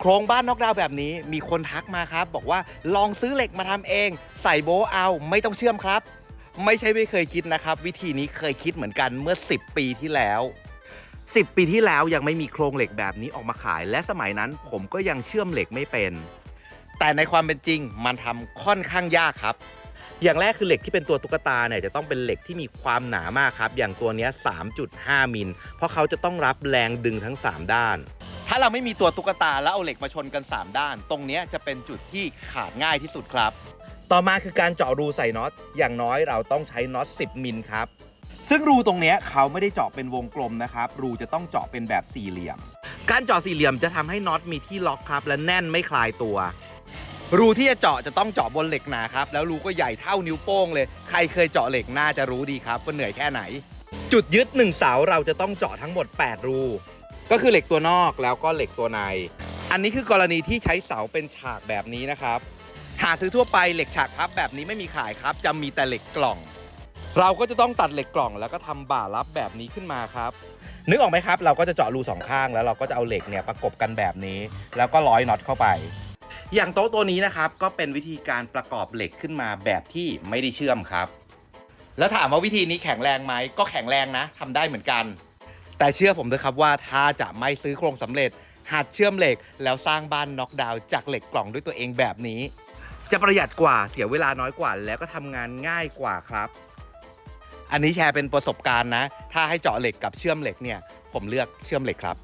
โครงบ้านนอกดาวน์แบบนี้มีคนทักมาครับ บอกว่าลองซื้อเหล็กมาทำเอง ใส่โบะเอาไม่ต้องเชื่อมครับ ไม่ใช่ไม่เคยคิดนะครับ วิธีนี้เคยคิดเหมือนกันเมื่อ 10 ปีที่แล้ว 10 ปีที่แล้วยังไม่มีโครงเหล็กแบบนี้ออกมาขาย และสมัยนั้นผมก็ยังเชื่อมเหล็กไม่เป็น แต่ในความเป็นจริงมันทำค่อนข้างยากครับอย่างแรกคือเหล็กที่เป็นตัวตุ๊กตาเนี่ยจะต้องเป็นเหล็กที่มีความหนามากครับ อย่างตัวเนี้ย3.5 มิล เพราะเขาจะต้องรับแรงดึงทั้ง 3 ด้านถ้าเราไม่มีตัวตุ๊กตาแล้วเอาเหล็กมาชนกัน 3 ด้าน ตรงเนี้ยจะเป็นจุดที่ขาดง่ายที่สุดครับ ต่อมาคือการเจาะรูใส่น็อต อย่างน้อยเราต้องใช้น็อต 10 มิลครับ ซึ่งรูตรงเนี้ยเขาไม่ได้เจาะเป็นวงกลมนะครับ รูจะต้องเจาะเป็นแบบสี่เหลี่ยม การเจาะสี่เหลี่ยมจะทำให้น็อตมีที่ล็อกครับ และแน่นไม่คลายตัว รูที่จะเจาะจะต้องเจาะบนเหล็กหนาครับ แล้วรูก็ใหญ่เท่านิ้วโป้งเลย ใครเคยเจาะเหล็กน่าจะรู้ดีครับว่าเหนื่อยแค่ไหน จุดยึดหนึ่งเสาเราจะต้องเจาะทั้งหมด 8 รู ก็คือเหล็กตัวนอกแล้วก็เหล็กตัวใน อันนี้คือกรณีที่ใช้เสาเป็นฉากแบบนี้นะครับ หาซื้อทั่วไปเหล็กฉากพับแบบนี้ไม่มีขายครับ จะมีแต่เหล็กกล่อง เราก็จะต้องตัดเหล็กกล่อง แล้วก็ทำบ่ารับแบบนี้ขึ้นมาครับ นึกออกไหมครับ เราก็จะเจาะรูสองข้างแล้วเราก็จะเอาเหล็กเนี่ยประกบกันแบบนี้ แล้วก็ร้อยน็อตเข้าไป อย่างโต๊ะตัวนี้นะครับก็เป็นวิธีการประกอบเหล็กขึ้นมาแบบที่ไม่ได้เชื่อมครับ แล้วถามว่าวิธีนี้แข็งแรงไหมก็แข็งแรงนะทำได้เหมือนกัน แต่เชื่อผมเลยครับว่าถ้าจะไม่ซื้อโครงสำเร็จหัดเชื่อมเหล็ก แล้วสร้างบ้านน็อกดาวน์จากเหล็กกล่องด้วยตัวเองแบบนี้ จะประหยัดกว่าเสียเวลาน้อยกว่า แล้วก็ทำงานง่ายกว่าครับ อันนี้แชร์เป็นประสบการณ์นะ ถ้าให้เจาะเหล็กกับเชื่อมเหล็กเนี่ย ผมเลือกเชื่อมเหล็กครับ